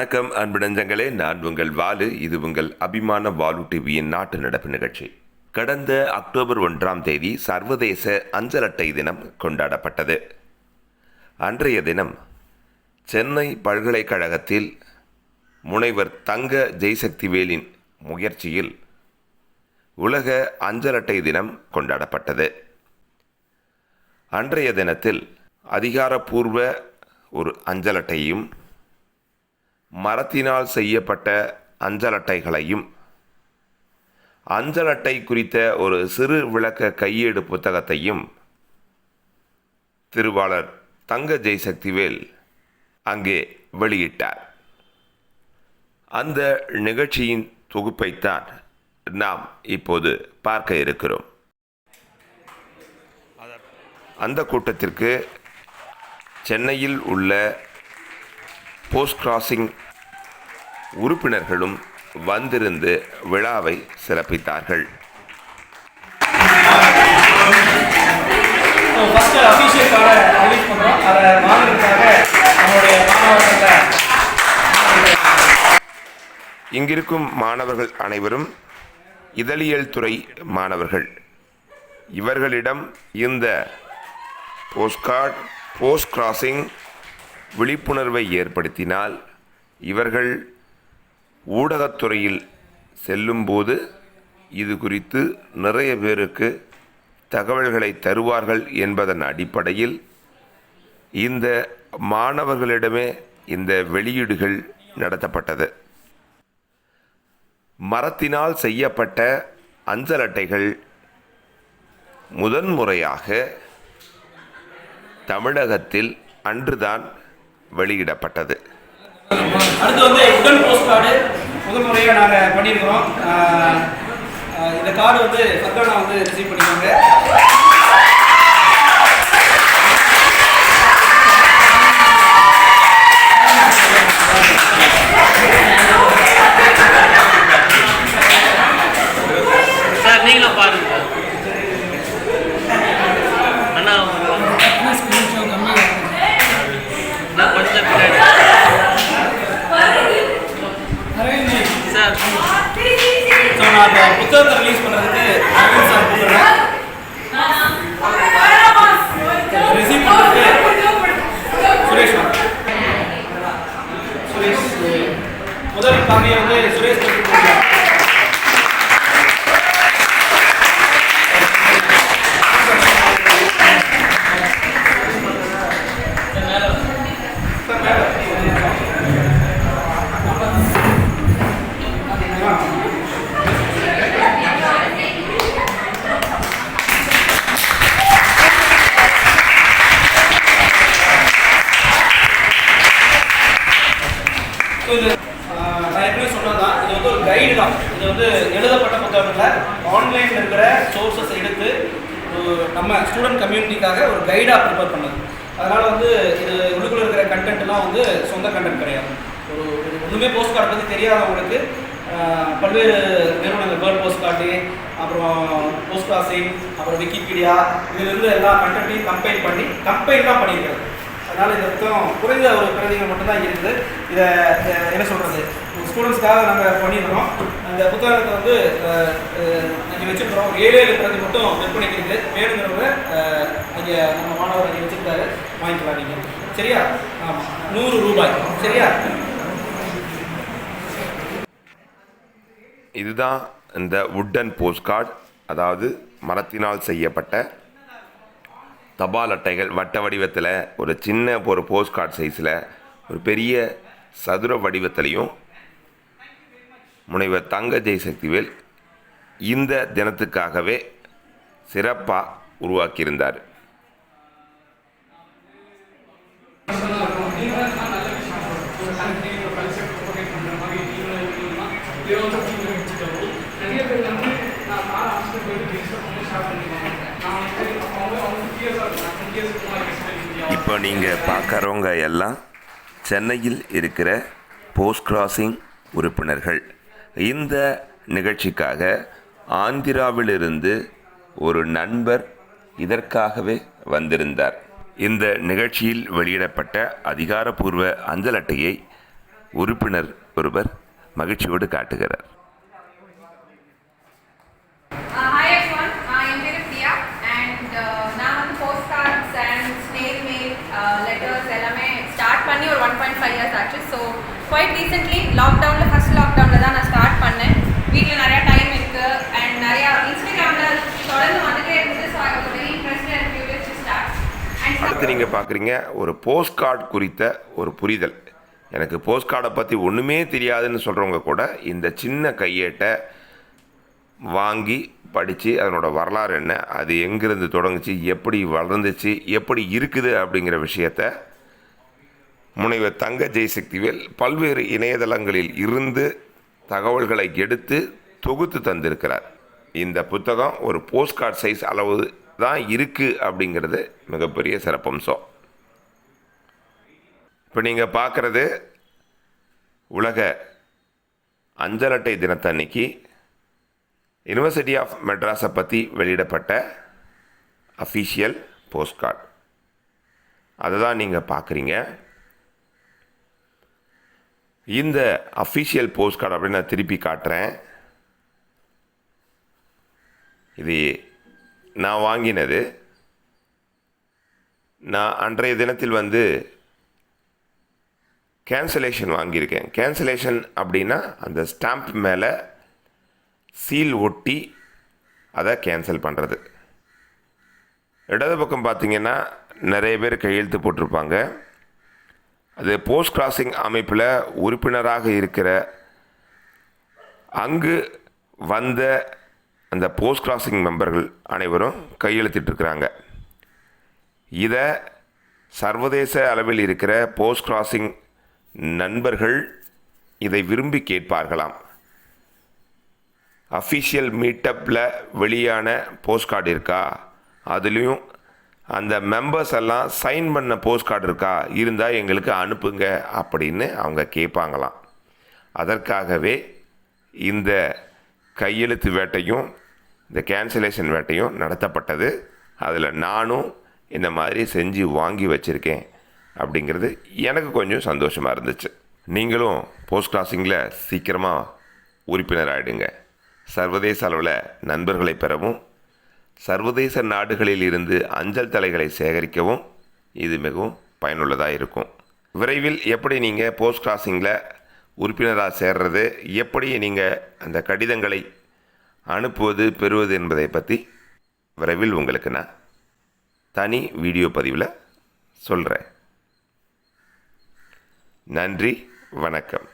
வணக்கம் அன்பு நெஞ்சங்களே நான் உங்கள் வாலு இது உங்கள் அபிமான வாலு டிவியின் நாட்டு நடப்பு நிகழ்ச்சி. கடந்த அக்டோபர் ஒன்றாம் தேதி சர்வதேச அஞ்சல் அட்டை தினம் கொண்டாடப்பட்டது. அன்றைய தினம் சென்னை பல்கலைக்கழகத்தில் முனைவர் தங்க ஜெய்சக்திவேலின் முயற்சியில் உலக அஞ்சல் அட்டை தினம் கொண்டாடப்பட்டது. அன்றைய தினத்தில் அதிகாரப்பூர்வ ஒரு அஞ்சல் அட்டையும் மரத்தினால் செய்யப்பட்ட அஞ்சல் அட்டைகளையும் அஞ்சல் அட்டை குறித்த ஒரு சிறு விளக்க கையேடு புத்தகத்தையும் திருவாளர் தங்க ஜெய்சக்திவேல் அங்கே வெளியிட்டார். அந்த நிகழ்ச்சியின் தொகுப்பைத்தான் நாம் இப்போது பார்க்க இருக்கிறோம். அந்த கூட்டத்திற்கு சென்னையில் உள்ள போஸ்ட் கிராசிங் உறுப்பினர்களும் வந்திருந்து விழாவை சிறப்பித்தார்கள். இங்கிருக்கும் மாணவர்கள் அனைவரும் இதழியல் துறை மாணவர்கள். இவர்களிடம் இந்த போஸ்ட்கார்ட் போஸ்ட் கிராசிங் விழிப்புணர்வை ஏற்படுத்தினால் இவர்கள் ஊடகத்துறையில் செல்லும்போது இது குறித்து நிறைய பேருக்கு தகவல்களை தருவார்கள் என்பதன் அடிப்படையில் இந்த மாணவர்களிடமே இந்த வெளியீடுகள் நடத்தப்பட்டது. மரத்தினால் செய்யப்பட்ட அஞ்சல் அட்டைகள் முதன்முறையாக தமிழகத்தில் அன்றுதான் வெளியிடப்பட்டது. அடுத்து வந்து உடன் போஸ்ட் கார்டு முதல் முறையாக நாங்கள் பண்ணியிருக்கிறோம். இந்த கார்டு வந்து சத்தானா வந்து ரிசீவ் பண்ணிக்கோங்க சார் ஸோ நான் அந்த புத்தகத்தை ரிலீஸ் ஆன்லைனில் இருக்கிற சோர்ஸஸ் எடுத்து நம்ம ஸ்டூடெண்ட் கம்யூனிட்டிக்காக ஒரு கைடாக ப்ரிப்பேர் பண்ணது. அதனால் வந்து இது உள்ளுக்குள்ள இருக்கிற கண்டென்ட்லாம் வந்து சொந்த கண்டென்ட் கிடையாது. ஒரு ஒன்றுமே போஸ்ட் கார்டு பற்றி தெரியாதவங்களுக்கு பல்வேறு நிறுவனங்கள் வேர்ல்ட் போஸ்ட் கார்டு அப்புறம் போஸ்ட் கிராசிங் அப்புறம் விக்கிபீடியா இதிலிருந்து எல்லா கண்டென்ட்டையும் கம்பைன் பண்ணி கம்பைன் தான் பண்ணியிருக்காரு அதனால் இந்த புத்தகம் குறைந்த ஒரு பிரதிகள் மட்டும்தான் இருக்குது. இதை என்ன சொல்கிறது ஸ்டூடெண்ட்ஸ்க்காக நாங்கள் பண்ணியிருக்கிறோம். அந்த புத்தகத்தை வந்து இங்கே வச்சுருக்கிறோம். ஒரு ஏழு ஏழு பிரதி மட்டும் விற்பனைக்கு இருக்குது. வேணுங்கிறவங்க இங்கே நம்ம மாணவர் அங்கே வச்சுருக்காரு வாங்கிக்கலாம் நீங்கள் சரியா? ஆமாம் நூறு ரூபாய். சரியா? இதுதான் இந்த உட்டன் போஸ்ட் கார்டு அதாவது மரத்தினால் செய்யப்பட்ட தபால் அட்டைகள் வட்ட வடிவத்தில் ஒரு சின்ன ஒரு போஸ்ட்கார்டு சைஸில் ஒரு பெரிய சதுர வடிவத்திலையும் முனைவர் தங்க ஜெய்சக்திவேல் இந்த தினத்துக்காகவே சிறப்பாக உருவாக்கியிருந்தார். இப்போ நீங்கள் பார்க்குறவங்க எல்லாம் சென்னையில் இருக்கிற போஸ்ட் கிராசிங் உறுப்பினர்கள். இந்த நிகழ்ச்சிக்காக ஆந்திராவிலிருந்து ஒரு நண்பர் இதற்காகவே வந்திருந்தார். இந்த நிகழ்ச்சியில் வெளியிடப்பட்ட அதிகாரப்பூர்வ அஞ்சல் அட்டையை உறுப்பினர் ஒருவர் மகிழ்ச்சியோடு காட்டுகிறார் ஹாய் எவ்ரிவன் என் பேர் பிரியா அண்ட் நான் வந்து post cards and snail mail letters எல்லாமே ஸ்டார்ட் பண்ணி ஒரு ஒன் பாயிண்ட் ஃபைவ் இயர்ஸ் ஆச்சு ஸோ குவைட் ரீசெண்ட்லி லாக்டவுனில் ஃபஸ்ட் லாக்டவுனில் தான் நான் ஸ்டார்ட் பண்ணேன். வீட்டில் நிறையா டைம் இருக்குது அண்ட் நிறையா இன்ஸ்டாகிராமில் தொடர்ந்து வந்துகிட்டே இருந்தது. So I was very interested and curious to start அடுத்து நீங்கள் பார்க்குறீங்க ஒரு போஸ்ட் கார்டு குறித்த ஒரு புரிதல். எனக்கு போஸ்ட் கார்டை பற்றி ஒன்றுமே தெரியாதுன்னு சொல்கிறவங்க கூட இந்த சின்ன கையேட்டை வாங்கி படித்து அதனோட வரலாறு என்ன அது எங்கேருந்து தொடங்குச்சு எப்படி வளர்ந்துச்சு எப்படி இருக்குது அப்படிங்கிற விஷயத்த முனைவர் தங்க ஜெய்சக்திவேல் பல்வேறு இணையதளங்களில் இருந்து தகவல்களை எடுத்து தொகுத்து தந்திருக்கிறார். இந்த புத்தகம் ஒரு போஸ்ட் கார்டு சைஸ் அளவு தான் இருக்குது அப்படிங்கிறது மிகப்பெரிய சிறப்பம்சம். இப்போ நீங்கள் பார்க்குறது உலக அஞ்சல் அட்டை தினத்தன்னைக்கு யுனிவர்சிட்டி ஆஃப் மெட்ராஸை பற்றி வெளியிடப்பட்ட அஃபீஷியல் போஸ்ட் கார்டு அதை தான் நீங்கள் பார்க்குறீங்க. இந்த அஃபீஷியல் போஸ்ட் கார்டு அப்படின்னு நான் திருப்பி காட்டுறேன். இது நான் வாங்கினது. நான் அன்றைய தினத்தில் வந்து கேன்சலேஷன் வாங்கியிருக்கேன். கேன்சலேஷன் அப்படின்னா அந்த ஸ்டாம்ப் மேலே சீல் ஒட்டி அதை கேன்சல் பண்ணுறது இடது பக்கம் பார்த்தீங்கன்னா நிறைய பேர் கையெழுத்து போட்டிருப்பாங்க. அது போஸ்ட் கிராசிங் அமைப்பில் உறுப்பினராக இருக்கிற அங்கு வந்த அந்த போஸ்ட் கிராசிங் மெம்பர்கள் அனைவரும் கையெழுத்திட்டிருக்கிறாங்க. இதை சர்வதேச அளவில் இருக்கிற போஸ்ட் கிராசிங் நண்பர்கள் இதை விரும்பி கேட்பார்களாம். அஃபிஷியல் மீட்டப்பில் வெளியான போஸ்ட் கார்டு இருக்கா? அதுலேயும் அந்த மெம்பர்ஸ் எல்லாம் சைன் பண்ண போஸ்ட் கார்டு இருக்கா? இருந்தால் எங்களுக்கு அனுப்புங்க அப்படின்னு அவங்க கேட்பாங்களாம் அதற்காகவே இந்த கையெழுத்து வேட்டையும் இந்த கேன்சலேஷன் வேட்டையும் நடத்தப்பட்டது. அதில் நானும் இந்த மாதிரி செஞ்சு வாங்கி வச்சுருக்கேன் அப்படிங்கிறது எனக்கு கொஞ்சம் சந்தோஷமாக இருந்துச்சு. நீங்களும் போஸ்ட் கிராசிங்கில் சீக்கிரமாக உறுப்பினர் ஆகிடுங்க சர்வதேச அளவில் நண்பர்களை பெறவும் சர்வதேச நாடுகளில் இருந்து அஞ்சல் தலைகளை சேகரிக்கவும் இது மிகவும் பயனுள்ளதாக இருக்கும். விரைவில் எப்படி நீங்கள் போஸ்ட் கிராசிங்கில் உறுப்பினராக சேர்றது எப்படி நீங்கள் அந்த கடிதங்களை அனுப்புவது பெறுவது என்பதை பற்றி விரைவில் உங்களுக்கு நான் தனி வீடியோ பதிவில் சொல்கிறேன் நன்றி வணக்கம்.